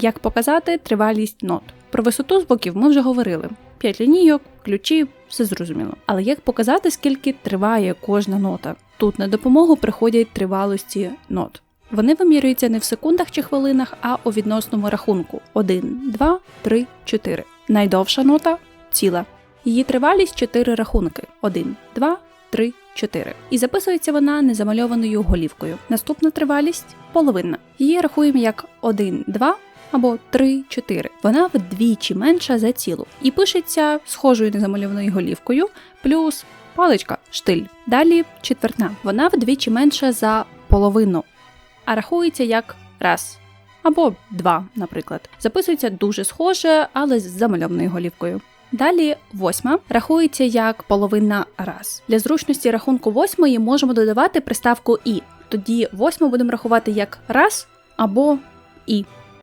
Як показати тривалість нот? Про висоту звуків ми вже говорили. П'ять лінійок, ключі, все зрозуміло. Але як показати, скільки триває кожна нота? Тут на допомогу приходять тривалості нот. Вони вимірюються не в секундах чи хвилинах, а у відносному рахунку: 1, 2, 3, 4. Найдовша нота ціла. Її тривалість 4 рахунки: 1, 2, 3, 4. І записується вона незамальованою голівкою. Наступна тривалість половинна. Її рахуємо як 1, 2 або 3, 4. Вона вдвічі менша за цілу. І пишеться схожою незамальованою голівкою, плюс паличка, штиль. Далі четвертна. Вона вдвічі менша за половину, а рахується як раз. Або два, наприклад. Записується дуже схоже, але з замальованою голівкою. Далі восьма рахується як половина раз. Для зручності рахунку восьмої можемо додавати приставку і. Тоді восьму будемо рахувати як раз або і.